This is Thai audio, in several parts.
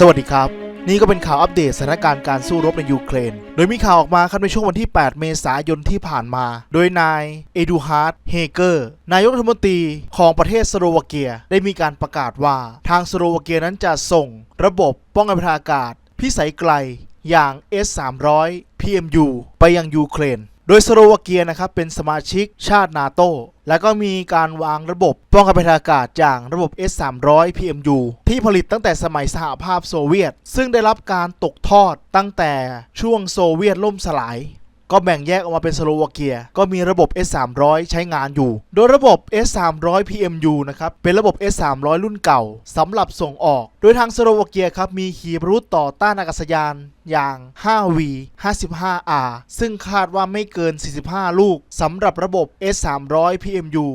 สวัสดีครับ นี่ก็เป็นข่าวอัปเดตสถานการณ์การสู้รบในยูเครน โดยมีข่าวออกมาครับในช่วงวันที่ 8 เมษายนที่ผ่านมา โดยนายเอดูฮาร์ดเฮเกอร์ นายกรัฐมนตรีของประเทศสโลวาเกีย ได้มีการประกาศว่า ทางสโลวาเกียนั้นจะส่ง ระบบป้องกันทางอากาศ พิสัยไกลอย่าง S-300 PMU ไปยังยูเครน โดยสโลวาเกียนะครับเป็นสมาชิกชาตินาโตและก็มีการวางระบบป้องกันภัยทางอากาศอย่างระบบ S300 PMU ที่ผลิตตั้งแต่สมัยสหภาพโซเวียต ซึ่งได้รับการตกทอดตั้งแต่ช่วงโซเวียตล่มสลาย ก็แบ่งแยกออกมาเป็นสโลวาเกีย ก็มีระบบ S300 ใช้งานอยู่ โดยระบบ S300 PMU นะครับ เป็นระบบ S300 รุ่นเก่าสำหรับส่งออก โดยทางสโลวาเกียครับมีขีปนาวุธต่อต้านอากาศยานอย่าง 5V 55R ซึ่งคาดว่าไม่เกิน 45 ลูกสำหรับระบบ S300 PMU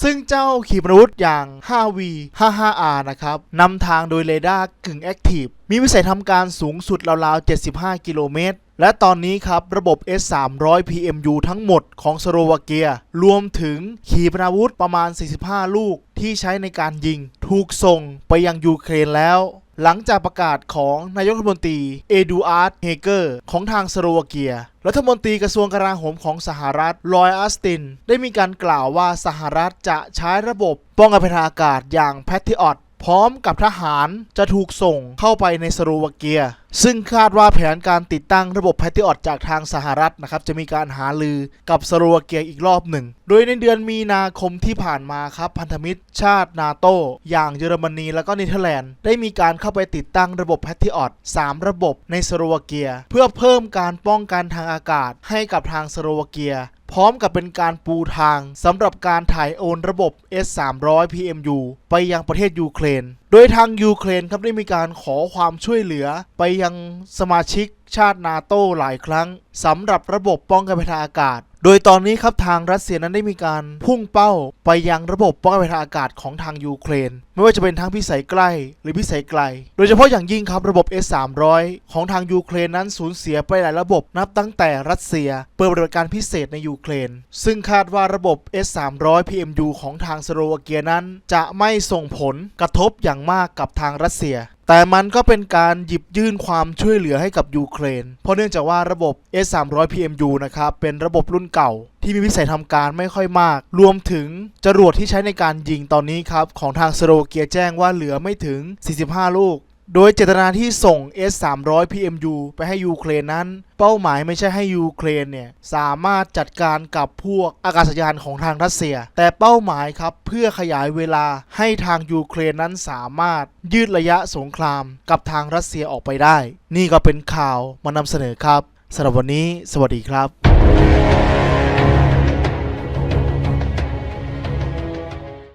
ซึ่งเจ้าขีปนาวุธอย่าง 5V 55R นะครับนำทางโดยเรดาร์กึ่งแอคทีฟมีวิสัยทำการสูงสุดราวๆ 75 กิโลเมตร และตอนนี้ครับ ระบบ S300 PMU ทั้งหมดของสโลวาเกีย รวมถึงขีปนาวุธประมาณ 45 ลูกที่ใช้ในการยิง ถูกส่งไปยังยูเครนแล้ว หลังจากประกาศของนายกรัฐมนตรีเอดูอาร์ดเฮเกอร์ของทางสโลวาเกีย รัฐมนตรีกระทรวงกลาโหมของสหรัฐลอยอัสติน ได้มีการกล่าวว่าสหรัฐจะใช้ระบบป้องกันภัยทางอากาศอย่างแพทริออต พร้อมกับทหารจะถูกส่งเข้าไปในสโลวาเกีย ซึ่งคาดว่าแผนการติดตั้งระบบแพทริออตจากทางสหรัฐนะครับ จะมีการหาลือกับสโลวาเกียอีกรอบหนึ่ง โดยในเดือนมีนาคมที่ผ่านมาครับ พันธมิตรชาตินาโตอย่างเยอรมนีและก็เนเธอร์แลนด์ได้มีการเข้าไปติดตั้งระบบแพทริออต3ระบบในสโลวาเกีย เพื่อเพิ่มการป้องกันทางอากาศให้กับทางสโลวาเกีย พร้อมกับเป็นการปูทางสำหรับการถ่ายโอนระบบ S300 PMU ไปยังประเทศยูเครน โดยทางยูเครนครับได้มีการขอความช่วยเหลือไปยังสมาชิกชาตินาโตหลายครั้งสำหรับระบบป้องกันภัยทางอากาศ โดยตอนนี้ครับทางรัสเซียนั้นได้มีการพุ่งเป้าไปยังระบบป้องกันภัยทางอากาศของทางยูเครน ไม่ว่าจะเป็นทั้งพิสัยใกล้หรือพิสัยไกล โดยเฉพาะอย่างยิ่งครับระบบ S300 ของทางยูเครนนั้นสูญเสียไปหลายระบบนับตั้งแต่รัสเซียเปิดปฏิบัติการพิเศษในยูเครน ซึ่งคาดว่าระบบ S300 PMU ของทางสโลวาเกียนั้น จะไม่ส่งผลกระทบอย่างมากกับทางรัสเซีย แต่มันก็เป็นการหยิบยื่นความช่วยเหลือให้กับยูเครน เพราะเนื่องจากว่าระบบ S300 PMU นะครับ เป็นระบบรุ่นเก่า ที่มีวิสัยทำการไม่ค่อยมาก รวมถึงจรวดที่ใช้ในการยิงตอนนี้ครับ ของทางสโลวาเกียแจ้งว่าเหลือไม่ถึง 45 ลูก โดยเจตนาที่ส่ง S300 PMU ไปให้ยูเครนนั้น เป้าหมายไม่ใช่ให้ยูเครนเนี่ย สามารถจัดการกับพวกอากาศยานของทางรัสเซีย แต่เป้าหมายครับเพื่อขยายเวลาให้ทางยูเครนนั้นสามารถยืดระยะสงครามกับทางรัสเซียออกไปได้ นี่ก็เป็นข่าวมานำเสนอครับสำหรับวันนี้ สวัสดีครับ